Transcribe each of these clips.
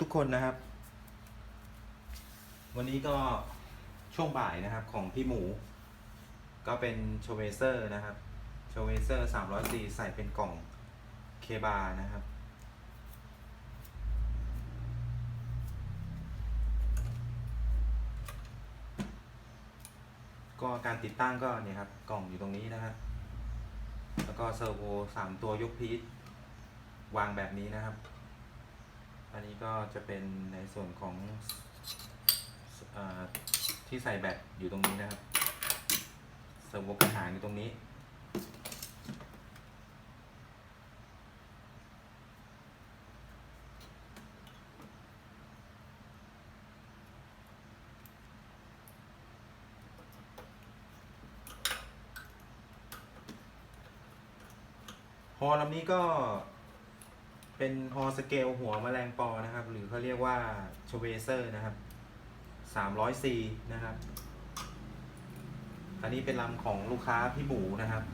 ทุกคนนะครับ วันนี้ก็ช่วงบ่ายนะครับของพี่หมู ก็เป็นโชเวเซอร์นะครับโชเวเซอร์300ใส่เป็นกล่องเคบานะครับ ก็การติดตั้งก็เนี่ยครับกล่องอยู่ตรงนี้นะครับแล้วก็เซอร์โวสามตัวยกพีทวางแบบนี้นะครับ อันนี้ก็จะเป็นในส่วนของอที่ใส่แบตอยู่ตรงนี้นะครับเซอร์โวกระหางอยู่ตรงนี้ฮอลำนี้ก็ เป็นฮอสเกลหัวแมลงปอนะครับ หรือเขาเรียกว่าชเวเซอร์นะครับ 300C นะครับ อันนี้เป็นลำของลูกค้าพี่หมูนะครับ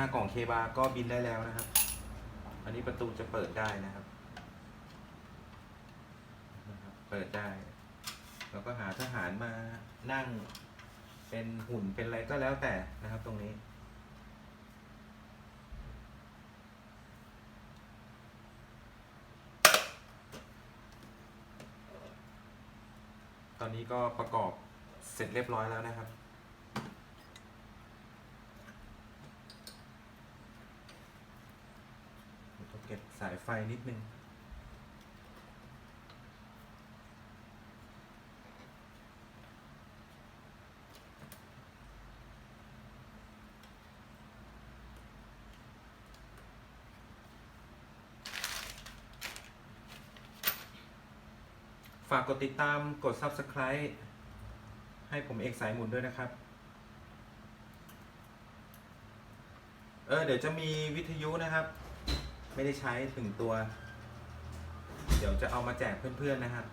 505 กล่องเคบาก็บินได้แล้วนะครับ อันนี้ประตูจะเปิดได้นะครับ เปิดได้ แล้วก็หาทหารมานั่งเป็นหุ่นเป็นอะไรก็แล้วแต่นะครับตรงนี้ นี้ก็ประกอบเสร็จเรียบร้อยแล้วนะครับ ต้องเก็บสายไฟนิดนึง ฝากกดติดตามกด Subscribe ให้ผมเอกสายหมุนด้วยนะครับ เออเดี๋ยวจะมีวิทยุนะครับ ไม่ได้ใช้ถึงตัว เดี๋ยวจะเอามาแจกเพื่อนๆนะครับ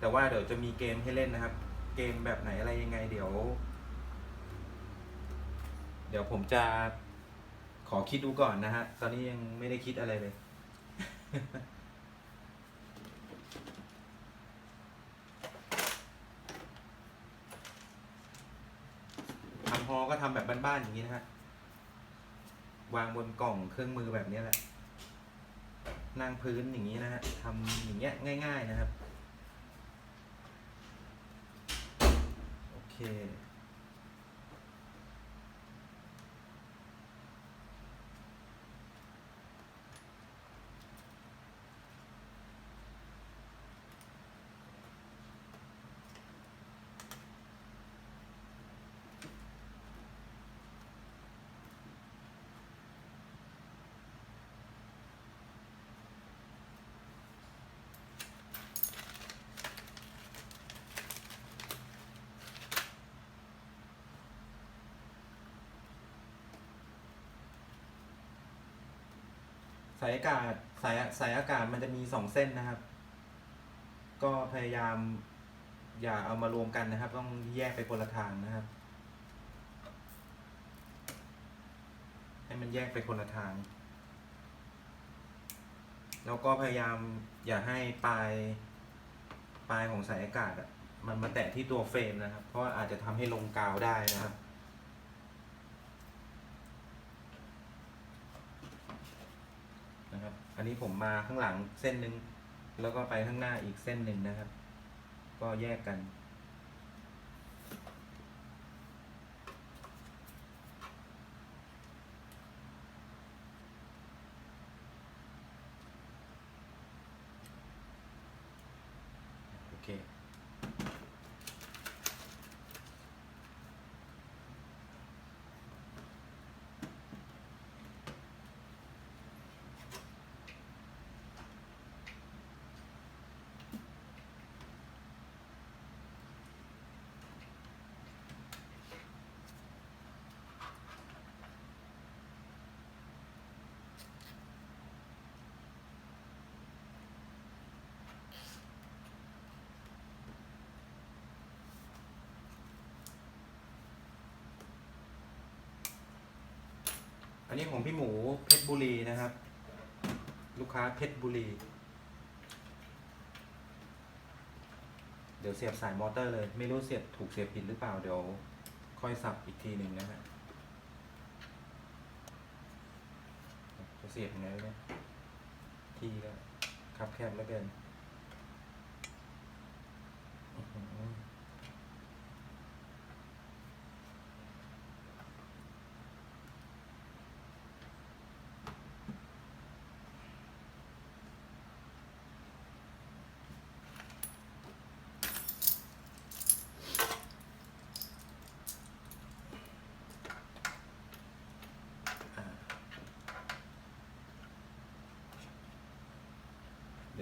แต่ว่าเดี๋ยวจะมีเกมให้เล่นนะครับ เกมแบบไหนอะไรยังไง เดี๋ยว เดี๋ยวผมจะขอคิดดูก่อนนะฮะ ตอนนี้ยังไม่ได้คิดอะไรเลย ทำฮอก็ทำแบบบ้านๆอย่างนี้นะฮะ วางบนกล่องเครื่องมือแบบนี้แหละนั่งพื้นอย่างนี้นะฮะทำอย่างเงี้ยง่าย ๆนะครับ โอเค สายอากาศสายสายอากาศมันจะมีสองเส้นนะครับ ก็พยายามอย่าเอามารวมกันนะครับ ต้องแยกไปคนละทางนะครับ ให้มันแยกไปคนละทาง แล้วก็พยายามอย่าให้ปลายปลายของสายอากาศอะมันมาแตะที่ตัวเฟรมนะครับ เพราะาอาจจะทำให้ลงกาวได้นะครับ นะครับ อันนี้ผมมาข้างหลังเส้นหนึ่งแล้วก็ไปข้างหน้าอีกเส้นหนึ่งนะครับ ก็แยกกัน นี้ของพี่หมูเพชรบุรีนะครับ ลูกค้าเพชรบุรี เดี๋ยวเสียบสายมอเตอร์เลย ไม่รู้เสียบถูกเสียบผิดหรือเปล่าเดี๋ยวค่อยสับอีกทีหนึ่งนะฮะจะเสียบยังไงเนี่ยทีก็ครับแคบแล้วเกิน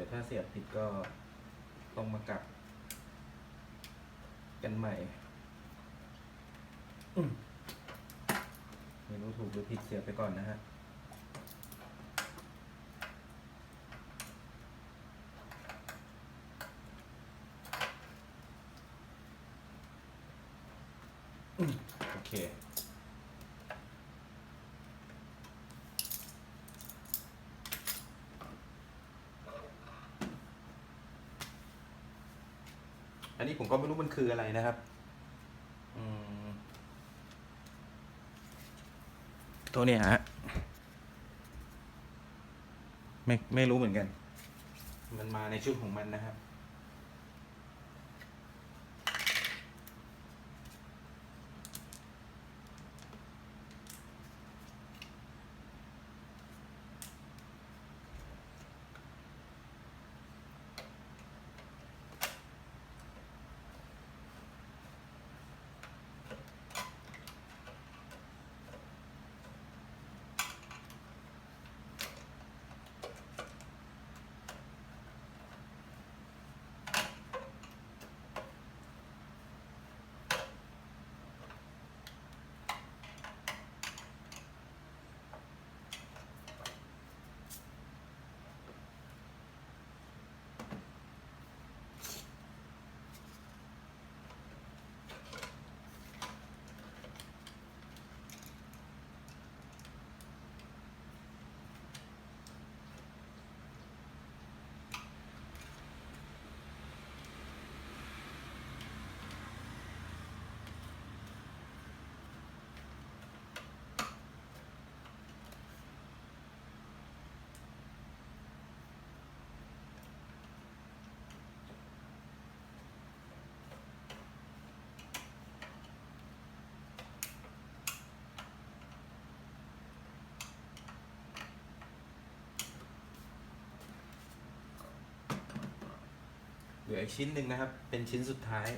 ดี๋ยวถ้าเสียบผิดก็ต้องมากลับ กันใหม่อืมไม่รู้ถูกหรือผิดเสียบไปก่อนนะฮะ อืมโอเค อันนี้ผมก็ไม่รู้มันคืออะไรนะครับตัวเนี้ยฮะไม่ไม่รู้เหมือนกัน มันมาในชุดของมันนะครับ ลืออีกชิ้นหนึ่งนะครับ เป็นชิ้นสุดท้าย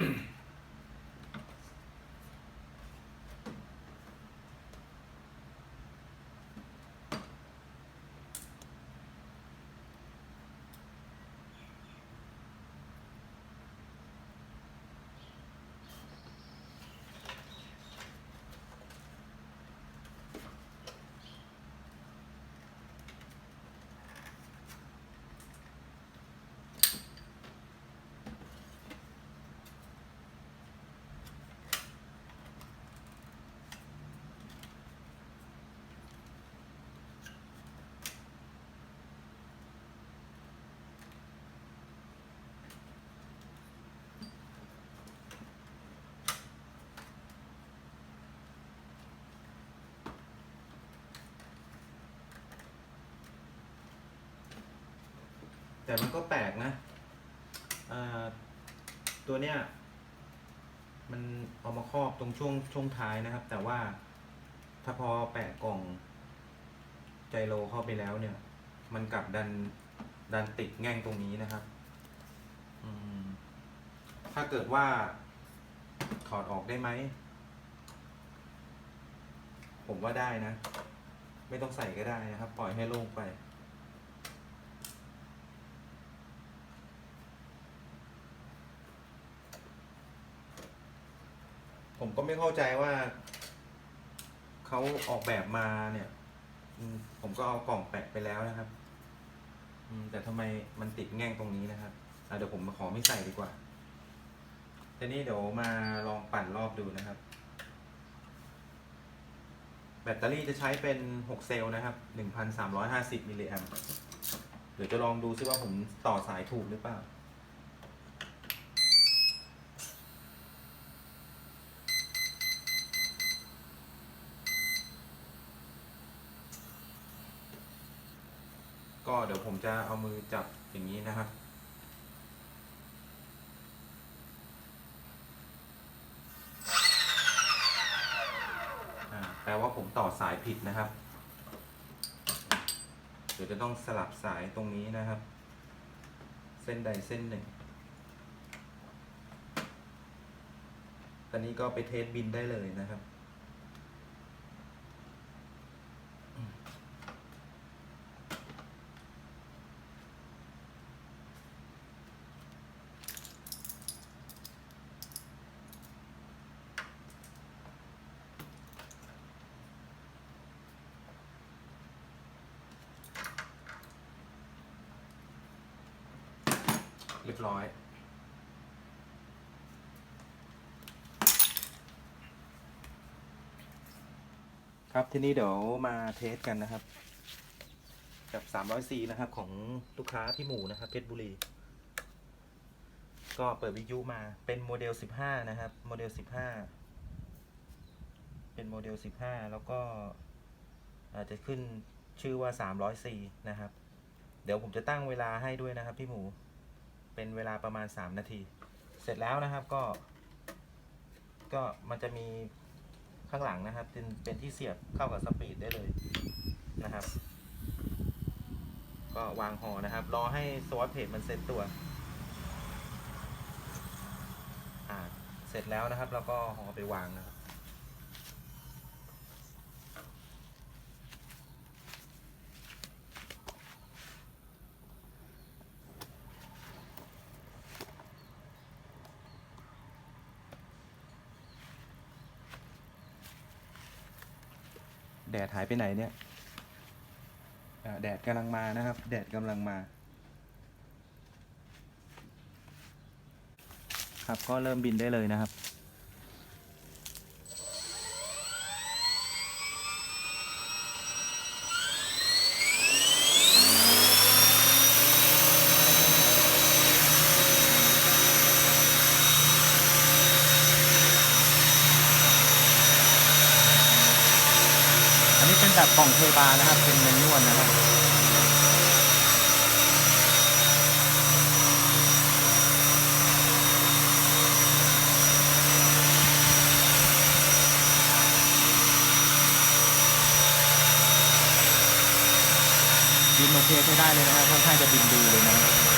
Mm-hmm. แต่มันก็แปลกนะตัวเนี้ยมันเอามาครอบตรงช่วงช่วงท้ายนะครับ แต่ว่าถ้าพอแปะกล่องไจโรเข้าไปแล้วเนี่ย มันกลับดันดันติดแง่งตรงนี้นะครับถ้าเกิดว่า ถอดออกได้ไหม ผมว่าได้นะ ไม่ต้องใส่ก็ได้นะครับ ปล่อยให้โล่งไป ผมก็ไม่เข้าใจว่าเขาออกแบบมาเนี่ยผมก็เอากล่องแปะไปแล้วนะครับแต่ทำไมมันติดแง่งตรงนี้นะครับเดี๋ยวผมขอไม่ใส่ดีกว่าทีนี้เดี๋ยวมาลองปั่นรอบดูนะครับ แบตเตอรี่จะใช้เป็น 6 เซลล์นะครับ 1,350 มิลลิแอมป์เดี๋ยวจะลองดูซิว่าผมต่อสายถูกหรือเปล่า เดี๋ยวผมจะเอามือจับอย่างนี้นะครับ แปลว่าผมต่อสายผิดนะครับ เดี๋ยวจะต้องสลับสายตรงนี้นะครับ เส้นใดเส้นหนึ่ง ตอนนี้ก็ไปเทสบินได้เลยนะครับ เรียบร้อย ครับทีนี้เดี๋ยวมาเทสกันนะครับ กับ 300C นะครับ ของลูกค้าพี่หมูนะครับเพชรบุรี ก็เปิดวิทยุมาเป็นโมเดล 15 นะครับ โมเดล 15 เป็นโมเดล 15 แล้วก็อาจจะขึ้นชื่อว่า 300C นะครับ เดี๋ยวผมจะตั้งเวลาให้ด้วยนะครับพี่หมู เป็นเวลาประมาณ 3 นาที เสร็จแล้วนะครับก็ ก็มันจะมีข้างหลังนะครับ เป็นเป็นที่เสียบเข้ากับสปีดได้เลยนะครับ ก็วางหอนะครับ รอให้สวอตเพจมันเซ็ตตัวอ่าเสร็จแล้วนะครับแล้วก็ห่อไปวางนะครับ ดดหายไปไหนเนี่ยแดดกำลังมานะครับ แดดกำลังมา ครับก็เริ่มบินได้เลยนะครับ อันนี้เป็นแบบกล่องเทบานะครับ เป็นเมนนวลนะครับบินโอเคใช้ได้เลยนะครับค่อนข้างจะบินดีเลยนะครับ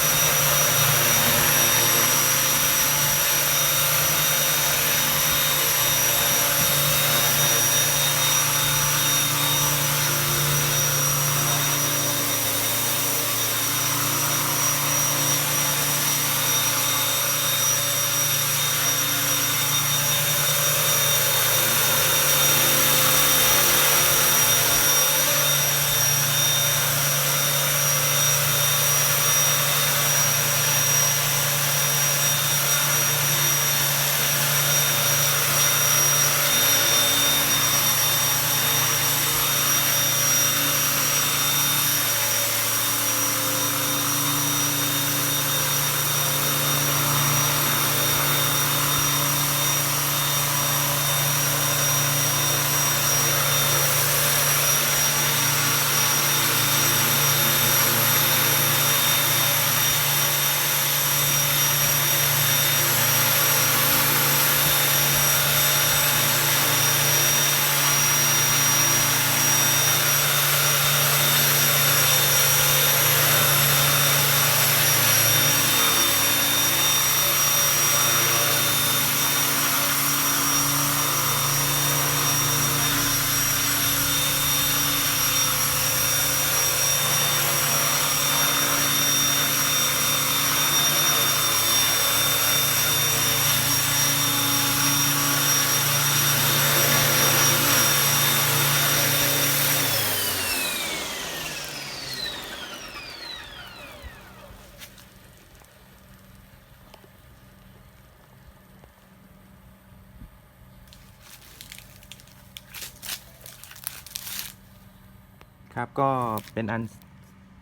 ครับ ก็เป็นอัน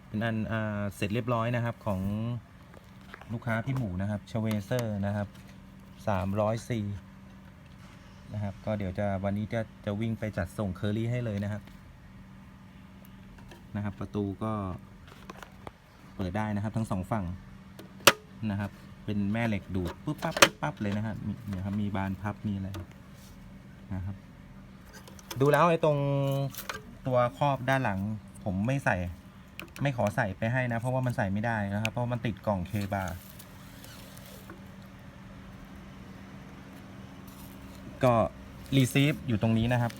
เป็นอันเสร็จเรียบร้อยนะครับของลูกค้าพี่หมูนะครับชเวเซอร์นะครับสามร้อยสี่นะครับ ก็เดี๋ยวจะวันนี้จะจะวิ่งไปจัดส่งเคอรี่ให้เลยนะครับ นะครับ ประตูก็เปิดได้นะครับ ทั้งสองฝั่งนะครับ เป็นแม่เหล็กดูดปุ๊บปั๊บปุ๊บปั๊บเลยนะครับเนี่ยครับมีบานพับมีอะไรนะครับ ดูแล้วไอ้ตรง ตัวครอบด้านหลัง ผมไม่ใส่ ไม่ขอใส่ไปให้นะ เพราะว่ามันใส่ไม่ได้นะครับ เพราะมันติดกล่องเคบาร์ก็รีซีฟอยู่ตรงนี้นะครับ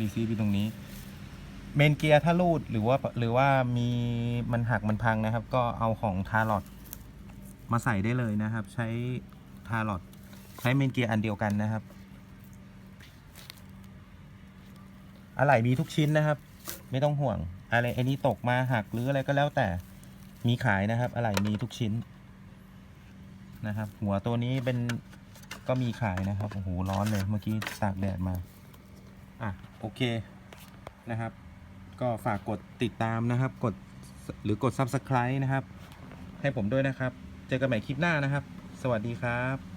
รีซีฟอยู่ตรงนี้ เมนเกียร์ถ้ารูดหรือว่าหรือว่ามีมันหักมันพังนะครับ ก็เอาของทาร์ลอดมาใส่ได้เลยนะครับ ใช้ทาร์ลอดใช้เมนเกียร์อันเดียวกันนะครับ อะไหล่มีทุกชิ้นนะครับ ไม่ต้องห่วง อะไรไอ้นี้ตกมาหักหรืออะไรก็แล้วแต่มีขายนะครับ อะไหล่มีทุกชิ้นนะครับ หัวตัวนี้เป็นก็มีขายนะครับโอ้โหร้อนเลยเมื่อกี้ตากแดดมาอะโอเคนะครับ ก็ฝากกดติดตามนะครับ กดหรือกด Subscribe นะครับ ให้ผมด้วยนะครับ เจอกันใหม่คลิปหน้านะครับ สวัสดีครับ